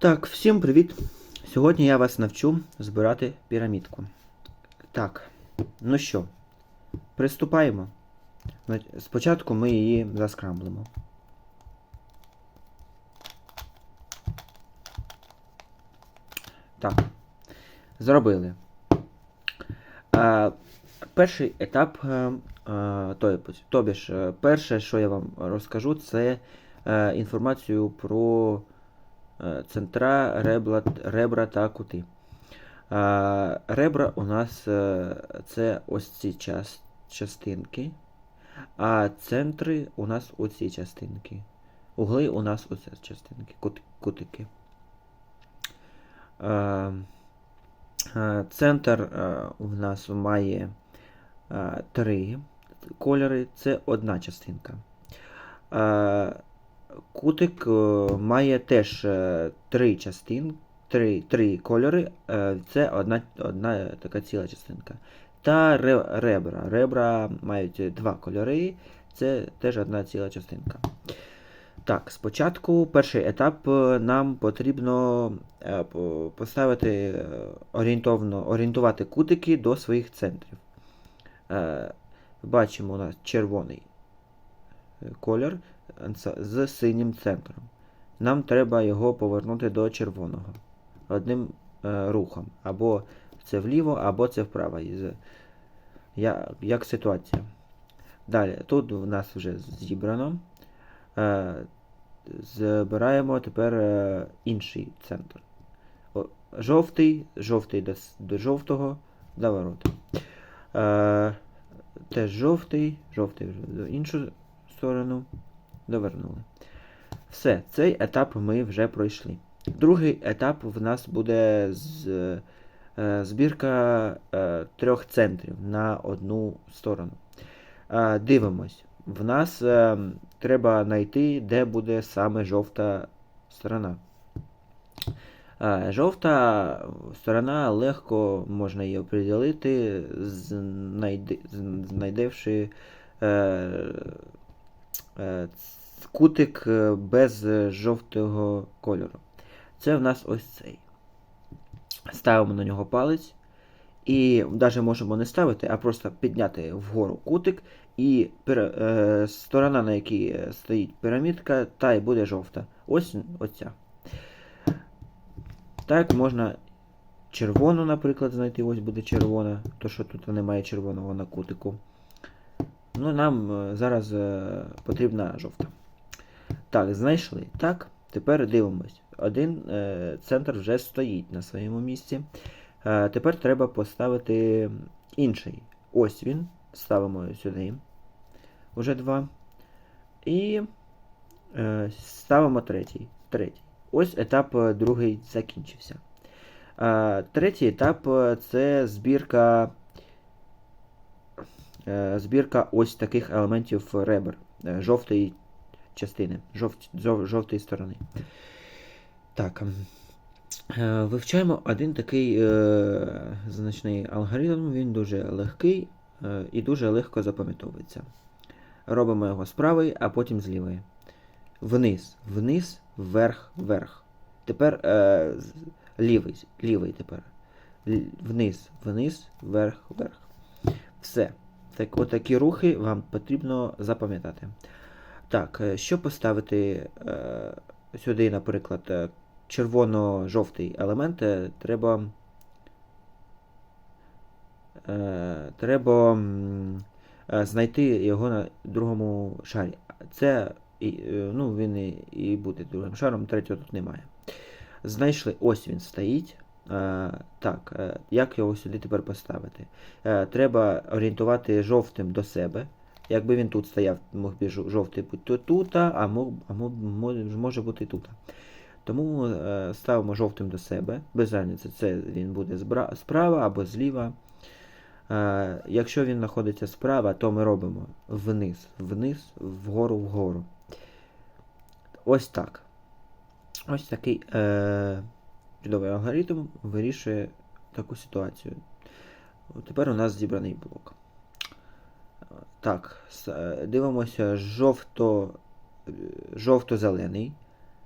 Так, всім привіт! Сьогодні я вас навчу збирати пірамідку. Так, ну що, приступаємо. Спочатку ми її заскрамблимо. Так, зробили. А, перший етап, е, е, тобі ж, е, перше, що я вам розкажу, це інформацію про центра, ребра, ребра та кути. Е, Ребра у нас е, це ось ці час, частинки, а центри у нас оці частинки. Угли у нас оці частинки, кутики. Е, е, Центр е, у нас має е, три кольори, це одна частинка. Кутик е, має теж е, три частин, три, три кольори, е, це одна, одна така ціла частинка. Та ребра. Ребра мають два кольори, це теж одна ціла частинка. Так, спочатку перший етап нам потрібно поставити орієнтовно, орієнтувати кутики до своїх центрів. Бачимо у нас червоний колір е, з синім центром. Нам треба його повернути до червоного одним е, рухом. Або це вліво, або це вправо. Я, як ситуація. Далі, тут у нас вже зібрано. Е, збираємо тепер е, інший центр. О, жовтий, жовтий до, до жовтого, до. Е, теж жовтий, жовтий в іншу сторону. Довернули. Все, цей етап ми вже пройшли. Другий етап в нас буде з, е, збірка е, трьох центрів на одну сторону. Е, дивимось. В нас е, треба знайти, де буде саме жовта сторона. Е, жовта сторона легко можна її оприділити, знайди, знайдевши е, кутик е, без е, жовтого кольору. Це в нас ось цей. Ставимо на нього палець. І навіть можемо не ставити, а просто підняти вгору кутик, і піра- е, сторона, на якій е, стоїть пірамідка, та й буде жовта. Ось оця. Так, можна червону, наприклад, знайти. Ось буде червона, то що тут немає червоного на кутику. Ну, нам е, зараз е, потрібна жовта. Так, знайшли. Так, тепер дивимось. Один е, центр вже стоїть на своєму місці. Е, тепер треба поставити інший. Ось він. Ставимо сюди. Уже два. І е, ставимо третій. третій. Ось етап е, другий закінчився. Е, третій етап це збірка. Е, Збірка ось таких елементів ребер е, жовтої частини, жовт, жовтої сторони. Так. ем, е, Вивчаємо один такий е, значний алгоритм, він дуже легкий е, і дуже легко запам'ятовується. Робимо його з правої, а потім з лівої. Вниз, вниз, вверх, вверх. Тепер е, лівий, лівий тепер. Вниз, вниз, вверх, вверх. Все. Так, отакі рухи вам потрібно запам'ятати. Так, е, що поставити е, сюди, наприклад, е, червоно-жовтий елемент, треба. Треба знайти його на другому шарі. Це ну, він і буде другим шаром, третього тут немає. Знайшли, ось він стоїть. Е, так, е, як його сюди тепер поставити? Е, треба орієнтувати жовтим до себе. Якби він тут стояв, мог би жовтий бути тут, а може бути тут. Тому ставимо жовтим до себе. Без разниці, це він буде справа або зліва. Якщо він знаходиться справа, то ми робимо вниз, вниз, вгору, вгору. Ось так. Ось такий чудовий алгоритм вирішує таку ситуацію. Тепер у нас зібраний блок. Так, е, дивимося жовто, е, жовто-зелений.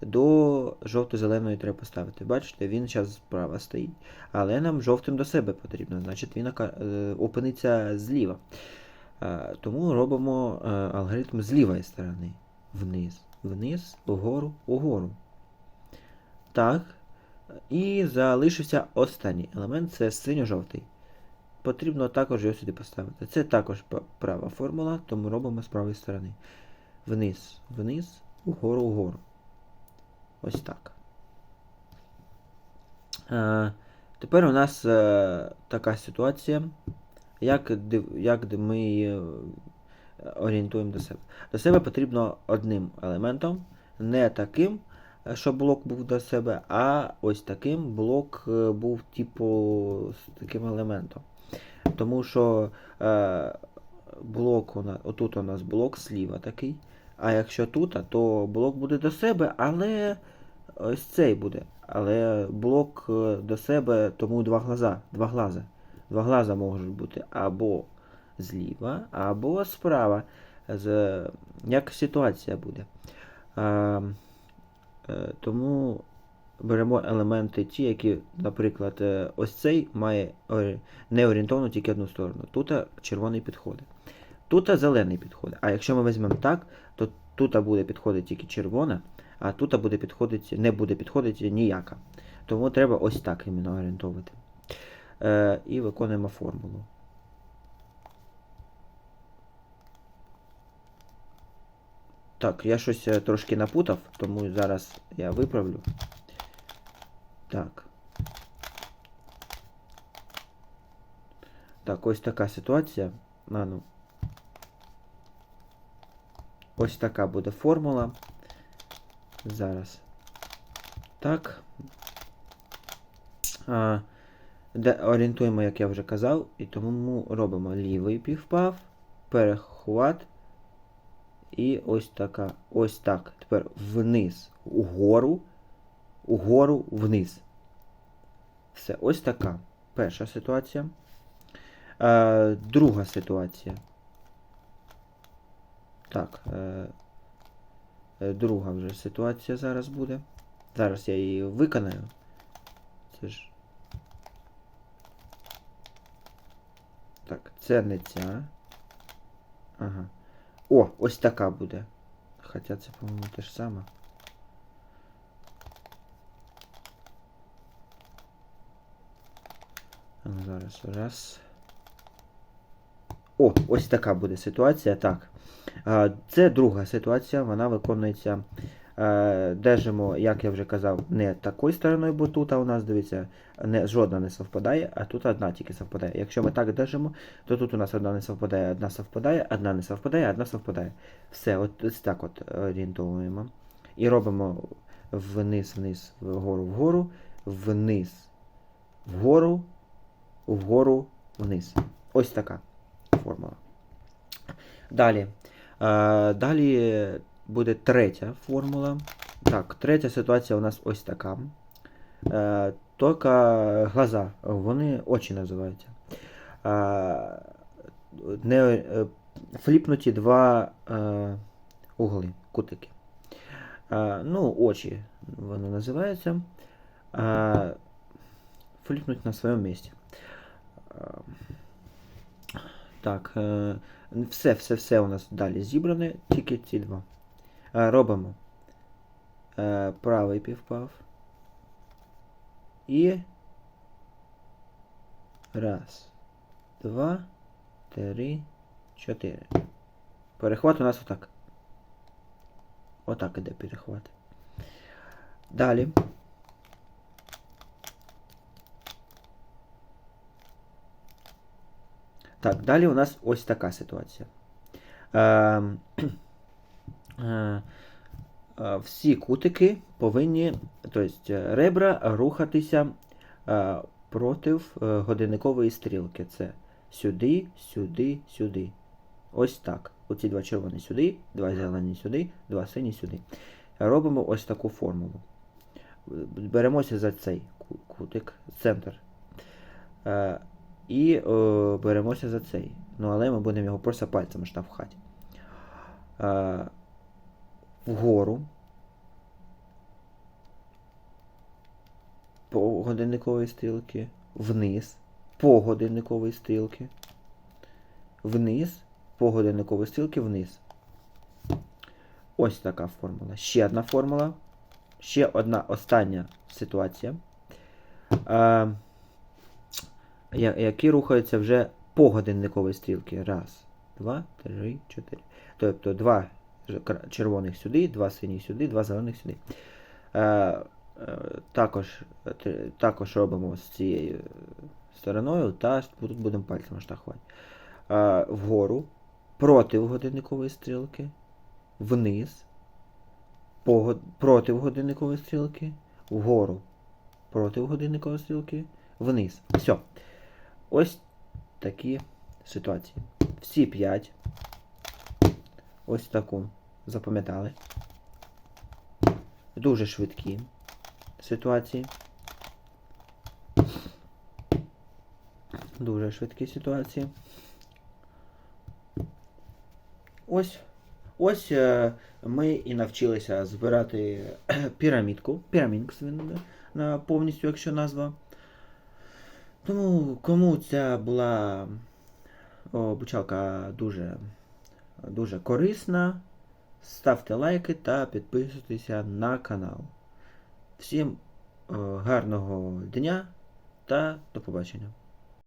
до жовто-зеленої треба поставити. Бачите, він зараз справа стоїть. Але нам жовтим до себе потрібно, значить він е, опиниться зліва. Тому робимо алгоритм з лівої сторони. Вниз, вниз, угору, угору. Так. І залишився останній елемент це синьо-жовтий. Потрібно також його сюди поставити. Це також права формула, тому робимо з правої сторони. Вниз, вниз, угору, угору. Ось так. Е, тепер у нас е, така ситуація, як, як ми е, орієнтуємо до себе. До себе потрібно одним елементом, не таким, щоб блок був до себе, а ось таким блок е, був типу з таким елементом. Тому що е, блок у нас, отут у нас блок зліва такий. А якщо тут, то блок буде до себе, але ось цей буде. Але блок е, до себе, тому два глаза. Два глаза. Два глаза можуть бути або зліва, або справа. З, як ситуація буде. Е, тому беремо елементи ті, які, наприклад, е, ось цей має не орієнтовно тільки одну сторону. Тут червоний підходить. Тут зелений підходить. А якщо ми візьмемо так, то тут буде підходити тільки червона, а тут буде підходити, не буде підходити ніяка. Тому треба ось так іменно орієнтовувати. Е, і виконуємо формулу. Так, я щось е, трошки напутав, тому зараз я виправлю. Так. Так, ось така ситуація. А, ну. Ось така буде формула. Зараз. Так. А, де орієнтуємо, як я вже казав, і тому робимо лівий півпав, перехват. І ось така. Ось так. Тепер вниз, угору, угору, вниз. Все, ось така. Перша ситуація. Е, друга ситуація. Так. Е, е, друга вже ситуація зараз буде. Зараз я її виконаю. Це ж. Так, це не ця. Ага. О, ось така буде. Хоча це, по-моєму, те ж саме. Ну, Зараз раз. О, ось така буде ситуація. Так. Це друга ситуація, вона виконується. Е, Держимо, як я вже казав, не такою стороною, бо тут у нас, дивіться, не, жодна не совпадає, а тут одна тільки совпадає. Якщо ми так держимо, то тут у нас одна не совпадає, одна совпадає, одна не совпадає, одна совпадає. Все, от ось так от орієнтовуємо. І робимо вниз, вниз, вгору, вгору, вниз, вгору, вгору, вниз. Ось така формула. Далі. Е, далі буде третя формула. Так, третя ситуація у нас ось така. Е, тільки глаза, вони очі називаються. Е, не, е, фліпнуті два е, угли, кутики. Е, ну, очі вони називаються. Е, фліпнуть на своєму місці. Е, так, е, все, все, все у нас далі зібране, тільки ці два. Е, робимо е, правий півпав. І раз, два, три, чотири. Перехват у нас отак. Отак іде перехват. Далі. Так, далі у нас ось така ситуація. Е, всі кутики повинні, тобто ребра рухатися е, проти е, годинникової стрілки. Це сюди, сюди, сюди. Ось так. Оці два червоні сюди, два зелені сюди, два сині сюди. Робимо ось таку формулу. Беремося за цей кутик, центр. Е, і е, беремося за цей. Ну, але ми будемо його просто пальцем штовхати. Вгору. по годинникової стрілки, вниз, по годинникової стрілки, вниз, по годинникової стрілки, вниз. Ось така формула. Ще одна формула. Ще одна остання ситуація. А, які рухаються вже по годинниковій стрілці. Раз, два, три, чотири. Тобто два червоних сюди, два синіх сюди, два зелених сюди. Е, е, також, е, також робимо з цією стороною, та тут будемо пальцем штахувати. Вгору, проти годинникової стрілки, вниз, по, проти годинникової стрілки, вгору, проти годинникової стрілки, вниз. Все. Ось такі ситуації. Всі п'ять. Ось таку запам'ятали. Дуже швидкі ситуації. Дуже швидкі ситуації. Ось. Ось е, ми і навчилися збирати пірамідку. Пірамідкс він е, повністю, якщо назва. Тому кому ця була обучалка дуже, дуже корисна, ставте лайки та підписуйтеся на канал. Всім е, гарного дня та до побачення.